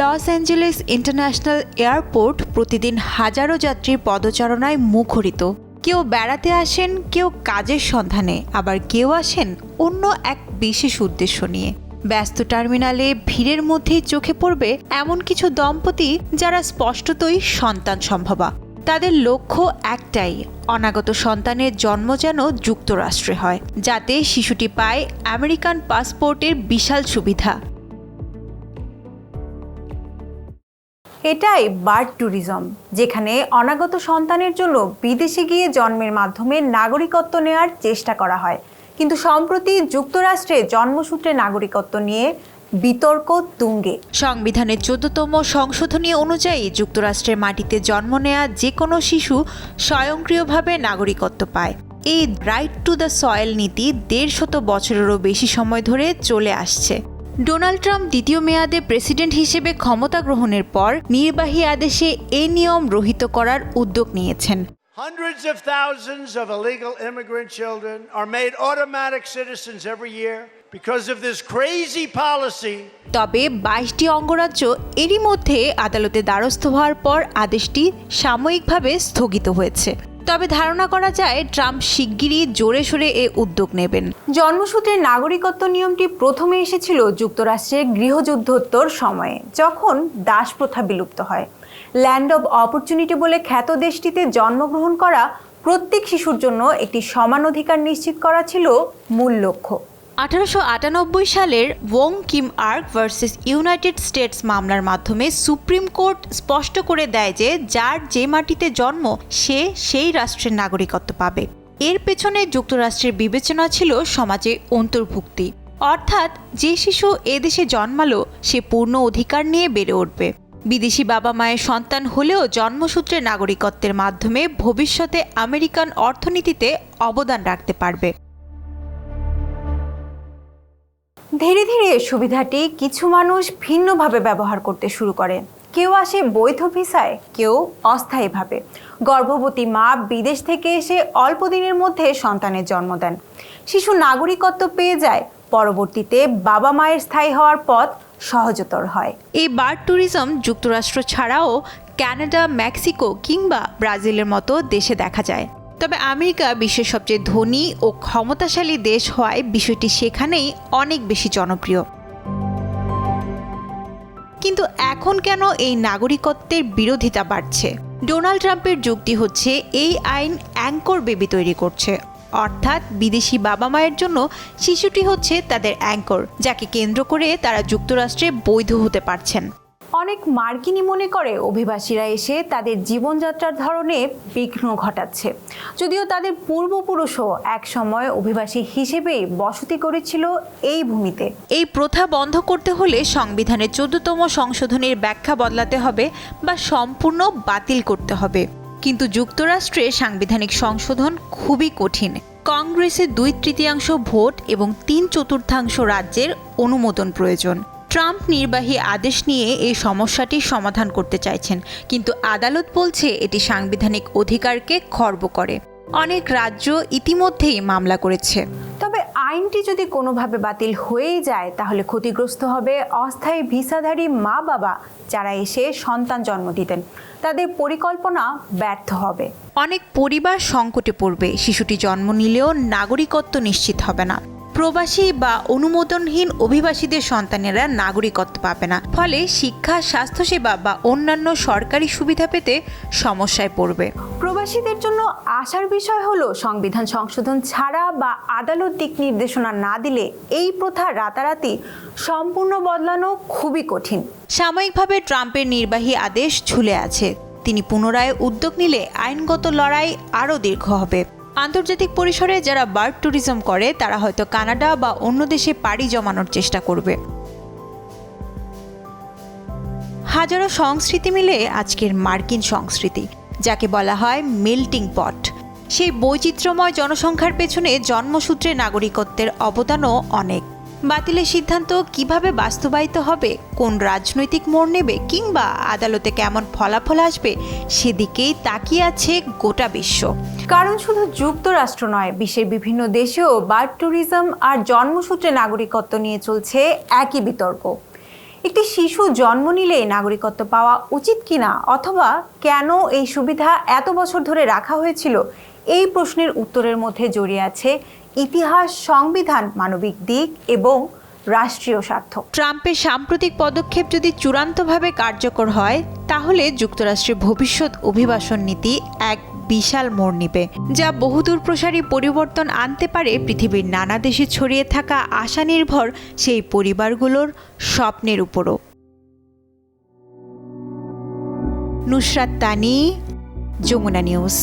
Los Angeles international airport প্রতিদিন হাজারো যাত্রীর পদচারণায় মুখরিত। কেউ বেড়াতে আসেন, কেউ কাজের সন্ধানে। আবার কেউ আসেন অন্য এক বিশেষ উদ্দেশ্য নিয়ে। ব্যস্ত টার্মিনালে ভিড়ের মধ্যেই চোখে পড়বে এমন কিছু দম্পতি যারা স্পষ্টতই সন্তান সম্ভবা। তাদের লক্ষ্য একটাই, অনাগত সন্তানের জন্ম যেন যুক্তরাষ্ট্রে হয়। যাতে শিশুটি পায় আমেরিকান পাসপোর্টের বিশাল সুবিধা। এটাই বার্ড ট্যুরিজম, যেখানে অনাগত সন্তানের জন্য বিদেশে গিয়ে জন্মের মাধ্যমে নাগরিকত্ব নেওয়ার চেষ্টা করা হয়। কিন্তু সম্প্রতি যুক্তরাষ্ট্রে জন্মসূত্রে নাগরিকত্ব নিয়ে বিতর্ক তুঙ্গে। সংবিধানের চোদ্দতম সংশোধনী অনুযায়ী যুক্তরাষ্ট্রের মাটিতে জন্ম নেয়া যে কোনো শিশু স্বয়ংক্রিয়ভাবে নাগরিকত্ব পায়। এই রাইট টু দ্য সয়েল নীতি দেড় শত বছরেরও বেশি সময় ধরে চলে আসছে। ডোনাল্ড ট্রাম্প দ্বিতীয় মেয়াদে প্রেসিডেন্ট হিসেবে ক্ষমতা গ্রহণের পর নির্বাহী আদেশে এই নিয়ম রহিত করার উদ্যোগ নিয়েছেন Hundreds of thousands of illegal immigrant children are made automatic citizens every year because of this crazy policy. তবে বাইশটি অঙ্গরাজ্য এরই মধ্যে আদালতে দ্বারস্থ হওয়ার পর আদেশটি সাময়িকভাবে স্থগিত হয়েছে তবে ধারণা করা যায় ট্রাম্প শিগগিরই জোরে সোরে এ উদ্যোগ নেবেন। জন্মসূত্রে নাগরিকত্ব নিয়মটি প্রথমে এসেছিল যুক্তরাষ্ট্রে গৃহযুদ্ধোত্তর সময়ে, যখন দাস প্রথা বিলুপ্ত হয়। ল্যান্ড অব অপরচুনিটি বলে খ্যাত দেশটিতে জন্মগ্রহণ করা প্রত্যেক শিশুর জন্য একটি সমান অধিকার নিশ্চিত করা ছিল মূল লক্ষ্য। আঠারোশো আটানব্বই সালের Wong Kim Ark versus United States মামলার মাধ্যমে সুপ্রিম কোর্ট স্পষ্ট করে দেয় যে যার যে মাটিতে জন্ম, সে সেই রাষ্ট্রের নাগরিকত্ব পাবে। এর পেছনে যুক্তরাষ্ট্রের বিবেচনা ছিল সমাজে অন্তর্ভুক্তি। অর্থাৎ যে শিশু এদেশে জন্মালো, সে পূর্ণ অধিকার নিয়ে বেড়ে উঠবে। বিদেশি বাবা মায়ের সন্তান হলেও জন্মসূত্রে নাগরিকত্বের মাধ্যমে ভবিষ্যতে আমেরিকান অর্থনীতিতে অবদান রাখতে পারবে। ধীরে ধীরে সুবিধাটি কিছু মানুষ ভিন্নভাবে ব্যবহার করতে শুরু করে। কেউ আসে বৈধ ভিসায়, কেউ অস্থায়ীভাবে। গর্ভবতী মা বিদেশ থেকে এসে অল্প দিনের মধ্যে সন্তানের জন্ম দেন। শিশু নাগরিকত্ব পেয়ে যায়, পরবর্তীতে বাবা মায়ের স্থায়ী হওয়ার পথ সহজতর হয়। এই বার্ড ট্যুরিজম যুক্তরাষ্ট্র ছাড়াও কানাডা মেক্সিকো কিংবা ব্রাজিলের মতো দেশে দেখা যায়। তবে আমেরিকা বিশ্বের সবচেয়ে ধনী ও ক্ষমতাশালী দেশ হওয়ায় বিষয়টি সেখানেই অনেক বেশি জনপ্রিয়। কিন্তু এখন কেন এই নাগরিকত্বের বিরোধিতা বাড়ছে? ডোনাল্ড ট্রাম্পের যুক্তি হচ্ছে, এই আইন অ্যাঙ্কর বেবি তৈরি করছে। অর্থাৎ বিদেশি বাবা মায়ের জন্য শিশুটি হচ্ছে তাদের অ্যাঙ্কর, যাকে কেন্দ্র করে তারা যুক্তরাষ্ট্রে বৈধ হতে পারছেন। অনেক মার্কিনী মনে করে অভিবাসীরা এসে তাদের জীবনযাত্রার ধরনে বিঘ্ন ঘটাচ্ছে। যদিও তাদের পূর্বপুরুষও একসময় অভিবাসী হিসেবেই বসতি করেছিল এই ভূমিতে। এই প্রথা বন্ধ করতে হলে সংবিধানের চোদ্দতম সংশোধনের ব্যাখ্যা বদলাতে হবে বা সম্পূর্ণ বাতিল করতে হবে। কিন্তু যুক্তরাষ্ট্রে সাংবিধানিক সংশোধন খুবই কঠিন। কংগ্রেসে দুই তৃতীয়াংশ ভোট এবং তিন চতুর্থাংশ রাজ্যের অনুমোদন প্রয়োজন। ট্রাম্প নির্বাহী আদেশ নিয়ে এই সমস্যাটি সমাধান করতে চাইছেন। কিন্তু আদালত বলছে এটি সাংবিধানিক অধিকারকে খর্ব করে। অনেক রাজ্য ইতিমধ্যেই মামলা করেছে। তবে আইনটি যদি কোনোভাবে বাতিল হয়েই যায় তাহলে ক্ষতিগ্রস্ত হবে অস্থায়ী ভিসাধারী মা বাবা যারা এসে সন্তান জন্ম দিতেন। তাদের পরিকল্পনা ব্যর্থ হবে। অনেক পরিবার সংকটে পড়বে। শিশুটি জন্ম নিলেও নাগরিকত্ব নিশ্চিত হবে না। প্রবাসী বা অনুমোদনহীন অভিবাসীদের সন্তানেরা নাগরিকত্ব পাবে না। ফলে শিক্ষা স্বাস্থ্যসেবা বা অন্যান্য সরকারি সুবিধা পেতে সমস্যায় পড়বে। প্রবাসীদের জন্য আশার বিষয় হলো সংবিধান সংশোধন ছাড়া বা আদালত দিক নির্দেশনা না দিলে এই প্রথা রাতারাতি সম্পূর্ণ বদলানো খুবই কঠিন। সাময়িকভাবে ট্রাম্পের নির্বাহী আদেশ ঝুলে আছে। তিনি পুনরায় উদ্যোগ নিলে আইনগত লড়াই আরও দীর্ঘ হবে। আন্তর্জাতিক পরিসরে যারা বার্ড ট্যুরিজম করে, তারা হয়তো কানাডা বা অন্য দেশে পাড়ি জমানোর চেষ্টা করবে। হাজারো সংস্কৃতি মিলে আজকের মার্কিন সংস্কৃতি, যাকে বলা হয় মেল্টিং পট। সেই বৈচিত্র্যময় জনসংখ্যার পেছনে জন্মসূত্রে নাগরিকত্বের অবদানও অনেক। বাতিলের সিদ্ধান্ত কীভাবে বাস্তবায়িত হবে, কোন রাজনৈতিক মোড় নেবে কিংবা আদালতে কেমন ফলাফল আসবে, সেদিকেই তাকিয়ে আছে গোটা বিশ্ব। কারণ শুধু যুক্তরাষ্ট্র নয়, বিশ্বের বিভিন্ন দেশেও বার্ড ট্যুরিজম আর জন্মসূত্রে নাগরিকত্ব নিয়ে চলছে একই বিতর্ক। একটি শিশু জন্ম নিলে নাগরিকত্ব পাওয়া উচিত কিনা অথবা কেন এই সুবিধা এত বছর ধরে রাখা হয়েছিল এই প্রশ্নের উত্তরের মধ্যে জড়িয়ে আছে ইতিহাস, সংবিধান, মানবিক দিক এবং রাষ্ট্রীয় স্বার্থ। ট্রাম্পের সাম্প্রতিক পদক্ষেপ যদি চূড়ান্তভাবে কার্যকর হয়, তাহলে যুক্তরাষ্ট্রের ভবিষ্যৎ অভিবাসন নীতি এক বিশাল মোড় নিবে, যা বহুদূর প্রসারী পরিবর্তন আনতে পারে পৃথিবীর নানা দেশে ছড়িয়ে থাকা আশা নির্ভর সেই পরিবারগুলোর স্বপ্নের উপরও। নুসরাত তানি, যমুনা নিউজ।